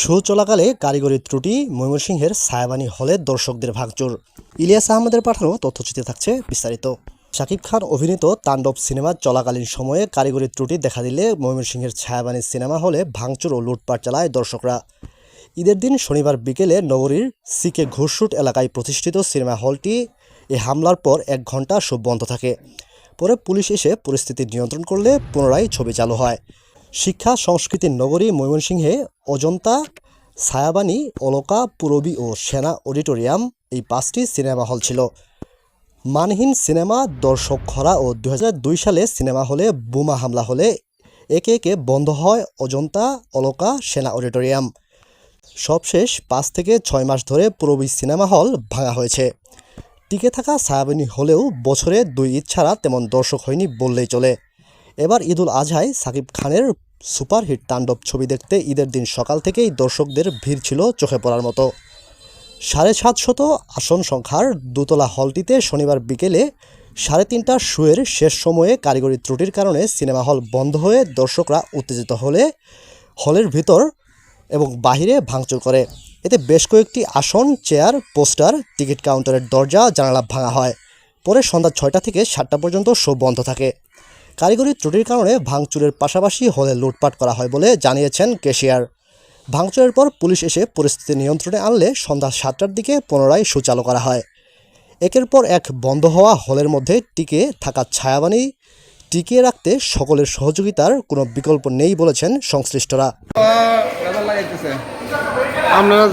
Show চলাকালে কারিগরি ত্রুটি, ময়মনসিংহের ছায়াবানী হলে দর্শকদের ভাগচুর ইলিয়াস আহমেদের পাঠানো তথ্যচিত্রে থাকছে বিস্তারিত। শাকিব খান অভিনীত তাণ্ডব সিনেমা চলাকালীন সময়ে কারিগরি ত্রুটি দেখা দিলে ময়মনসিংহের ছায়াবানী সিনেমা হলে ভাঙচুর ও লুটপাট চালায় দর্শকরা। ঈদের দিন শনিবার বিকেলে নগরীর সিকে ঘুরশুট এলাকায় প্রতিষ্ঠিত সিনেমা হলটি এ হামলার পর এক ঘণ্টা সব বন্ধ থাকে। পরে পুলিশ এসে পরিস্থিতি নিয়ন্ত্রণ করলে পুনরায় ছবি চালু হয়। শিক্ষা, সংস্কৃতির নগরী ময়মনসিংহে অজন্তা ছায়াবানী অলকা, পুরবী ও সেনা অডিটোরিয়াম এই পাঁচটি সিনেমা হল ছিল। মানহীন সিনেমা, দর্শক খরা ও দু হাজার দুই সালে সিনেমা হলে বোমা হামলা হলে একে একে বন্ধ হয় অজন্তা, অলকা, সেনা অডিটোরিয়াম। সবশেষ পাঁচ থেকে ছয় মাস ধরে পুরবী সিনেমা হল ভাঙা হয়েছে। টিকে থাকা ছায়াবিনী হলেও বছরে দুই ঈদ ছাড়া তেমন দর্শক হয়নি বললেই চলে। এবার ঈদুল আজহায় সাকিব খানের সুপারহিট তাণ্ডব ছবি দেখতে ঈদের দিন সকাল থেকেই দর্শকদের ভিড় ছিল চোখে পড়ার মতো। সাড়ে সাতশত আসন সংখ্যার দোতলা হলটিতে শনিবার বিকেলে সাড়ে তিনটা শোয়ের শেষ সময়ে কারিগরি ত্রুটির কারণে সিনেমা হল বন্ধ হয়ে দর্শকরা উত্তেজিত হলে হলের ভিতর এবং বাহিরে ভাঙচুর করে। এতে বেশ কয়েকটি আসন, চেয়ার, পোস্টার, টিকিট কাউন্টারের দরজা, জানালা ভাঙা হয়। পরে সন্ধ্যা ছয়টা থেকে সাতটা পর্যন্ত শো বন্ধ থাকে। কারিগরি ত্রুটির কারণে ভাঙচুরের পাশাপাশি হলে লুটপাট করা হয় বলে জানিয়েছেন কেশিয়ার। ভাঙচুরের পর পুলিশ এসে পরিস্থিতি নিয়ন্ত্রণে আনলে সন্ধ্যা সাতটার দিকে পুনরায় সুচালু করা হয়। একের পর এক বন্ধ হওয়া হলের মধ্যে টিকে থাকা ছায়াবাণী টিকিয়ে রাখতে সকলের সহযোগিতার কোনো বিকল্প নেই বলেছেন সংশ্লিষ্টরা। আপনারা